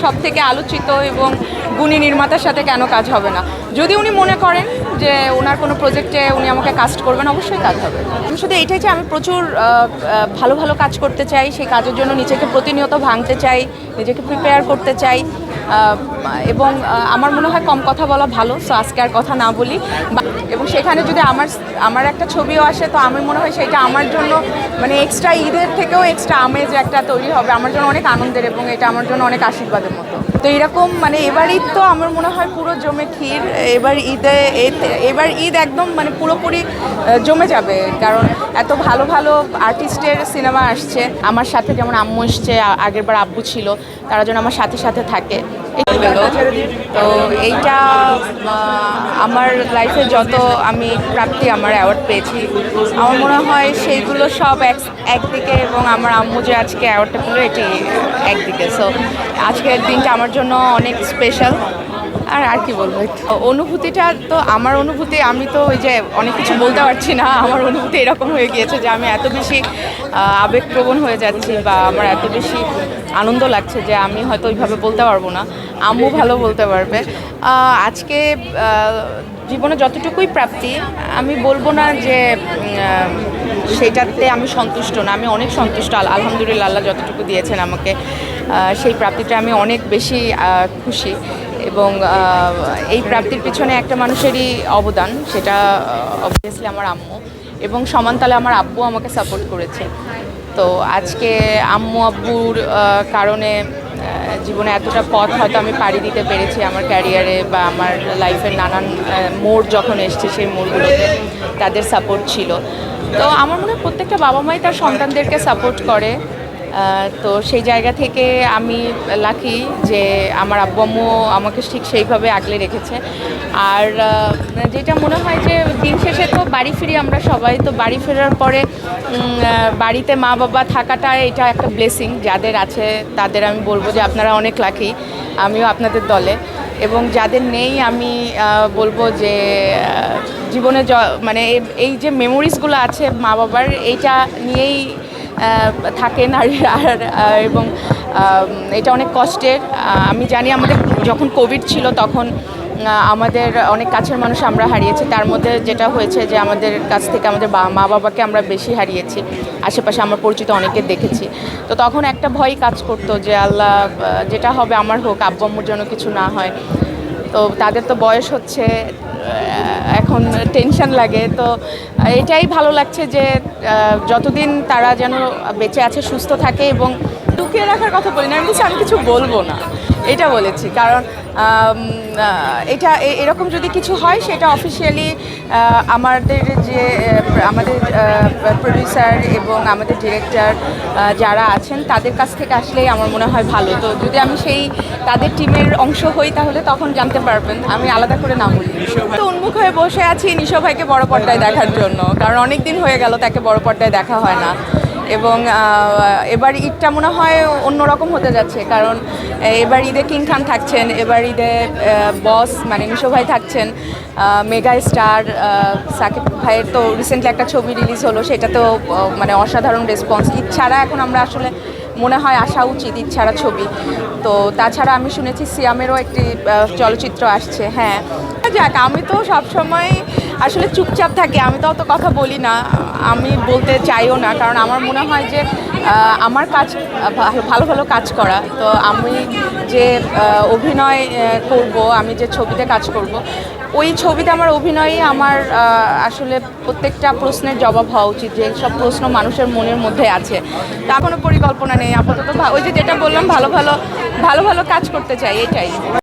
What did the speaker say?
সব থেকে আলোচিত এবং গুণী নির্মাতার সাথে কেন কাজ হবে না? যদি উনি মনে করেন যে ওনার কোনো প্রজেক্টে উনি আমাকে কাস্ট করবেন, অবশ্যই কাজ হবে। আমি শুধু এটাই যে আমি প্রচুর ভালো ভালো কাজ করতে চাই, সেই কাজের জন্য নিজেকে প্রতিনিয়ত ভাঙতে চাই, নিজেকে প্রিপেয়ার করতে চাই এবং আমার মনে হয় কম কথা বলা ভালো সো আজকে আর কথা না বলি। এবং সেখানে যদি আমার আমার একটা ছবিও আসে, তো আমার মনে হয় সেটা আমার জন্য মানে এক্সট্রা ঈদের থেকেও এক্সট্রা আমেজ একটা তৈরি হবে, আমার জন্য অনেক আনন্দের এবং এটা আমার জন্য অনেক আশীর্বাদের মতো। তো এরকম মানে এবার ঈদ তো আমার মনে হয় পুরো জমে ক্ষীর, এবার ঈদে এবার ঈদ একদম মানে পুরোপুরি জমে যাবে, কারণ এত ভালো ভালো আর্টিস্টের সিনেমা আসছে আমার সাথে যেমন আম্মু এসছে আগের আগেরবার আব্বু ছিল, তারা যেন আমার সাথে সাথে থাকে। তো এইটা আমার লাইফে যত আমি প্রাপ্তি আমার অ্যাওয়ার্ড পেয়েছি, আমার মনে হয় সেইগুলো সব এক, একদিকে এবং আমার আম্মু যে আজকে অ্যাওয়ার্ডটা পেল, এটি একদিকে। সো আজকের দিনটা আমার জন্য অনেক স্পেশাল আর আর কি বলব? অনুভূতিটা তো আমার অনুভূতি, আমি তো ওই যে অনেক কিছু বলতে পারছি না, আমার অনুভূতি এরকম হয়ে গিয়েছে যে আমি এত বেশি আবেগপ্রবণ হয়ে যাচ্ছি বা আমার এত বেশি আনন্দ লাগছে যে আমি হয়তো ওইভাবে বলতে পারব না, আম্মু ভালো বলতে পারবে। আজকে জীবনে যতটুকুই প্রাপ্তি, আমি বলব না যে সেটাতে আমি সন্তুষ্ট না, আমি অনেক সন্তুষ্ট, আল- আলহামদুলিল্লাহ আল্লাহ যতটুকু দিয়েছেন আমাকে সেই প্রাপ্তিটা আমি অনেক বেশি খুশি। এবং এই প্রাপ্তির পিছনে একটা মানুষেরই অবদান, সেটা অবভিয়াসলি আমার আম্মু এবং সমানতালে আমার আব্বু আমাকে সাপোর্ট করেছে। তো আজকে আম্মু আব্বুর কারণে জীবনে এতটা পথ হয়তো আমি পাড়ি দিতে পেরেছি আমার ক্যারিয়ারে বা আমার লাইফের নানান মোড় যখন এসছে সেই মোড়গুলোতে তাদের সাপোর্ট ছিল। তো আমার মনে হয় প্রত্যেকটা বাবা মাই তার সন্তানদেরকে সাপোর্ট করে। তো সেই জায়গা থেকে আমি লাকি যে আমার আব্বু আমাকে ঠিক সেইভাবে আগলে রেখেছে। আর যেটা মনে হয় যে দিন শেষে তো বাড়ি ফিরি আমরা সবাই, তো বাড়ি ফেরার পরে বাড়িতে মা বাবা থাকাটা এটা একটা ব্লেসিং যাদের আছে তাদের আমি বলব যে আপনারা অনেক লাকি আমিও আপনাদের দলে। এবং যাদের নেই আমি বলব যে জীবনে মানে এই- এই যে মেমোরিজগুলো আছে মা বাবার, এইটা নিয়েই আর আহ, এবং এটা অনেক কষ্টের। আমি জানি আমাদের যখন কোভিড ছিল তখন আমাদের অনেক কাছের মানুষ আমরা হারিয়েছি। তার মধ্যে যেটা হয়েছে যে আমাদের কাছ থেকে আমাদের মা বাবাকে আমরা বেশি হারিয়েছি। আশেপাশে আমার পরিচিত অনেকে দেখেছি। তো তখন একটা ভয় কাজ করতো যে আল্লাহ যেটা হবে আমার হোক আব্বু আম্মুর জন্য কিছু না হয়। তো তাদের তো বয়স হচ্ছে এখন টেনশন লাগে। তো এটাই ভালো লাগছে যে যতদিন তারা যেন বেঁচে আছে, সুস্থ থাকে এবং ঢুকিয়ে রাখার কথা বলি না, আমি আমি কিছু বলব না। এটা বলেছি, কারণ এটা এরকম যদি কিছু হয়, সেটা অফিসিয়ালি আমাদের যে আমাদের প্রডিউসার এবং আমাদের ডিরেক্টর যারা আছেন, তাদের কাছ থেকে আসলেই আমার মনে হয় ভালো। তো যদি আমি সেই তাদের টিমের অংশ হই, তাহলে তখন জানতে পারবেন, আমি আলাদা করে না বলি। তো উন্মুখ হয়ে বসে আছি নিশো ভাইকে বড় পর্দায় দেখার জন্য, কারণ অনেক দিন হয়ে গেল তাকে বড় পর্দায় দেখা হয় না। এবং এবার ঈদটা মনে হয় অন্যরকম হতে যাচ্ছে। কারণ, এবার ঈদে কিং খান থাকছেন, এবার ঈদে বস মানে নিশো ভাই থাকছেন মেগা স্টার সাকিব ভাইয়ের তো রিসেন্টলি একটা ছবি রিলিজ হলো সেটা তো মানে অসাধারণ রেসপন্স ঈদ ছাড়া এখন আমরা আসলে মনে হয় আসা উচিত ইচ্ছারা ছবি। তো তাছাড়া আমি শুনেছি সিয়ামেরও একটি চলচ্চিত্র আসছে হ্যাঁ। যাক, আমি তো সবসময় আসলে চুপচাপ থাকি, আমি তো অত কথা বলি না, আমি বলতে চাইও না, কারণ আমার মনে হয় যে আমার কাজ ভালো- ভালো কাজ করা। তো আমি যে অভিনয় করব, আমি যে ছবিতে কাজ করব, ওই ছবিতে আমার অভিনয়ই আমার আসলে প্রত্যেকটা প্রশ্নের জবাব হওয়া উচিত, যে সব প্রশ্ন মানুষের মনের মধ্যে আছে। তা কোনো পরিকল্পনা নেই, আপাতত ওই যে যেটা বললাম, ভালো ভালো ভালো ভালো কাজ করতে চাই, এটাই।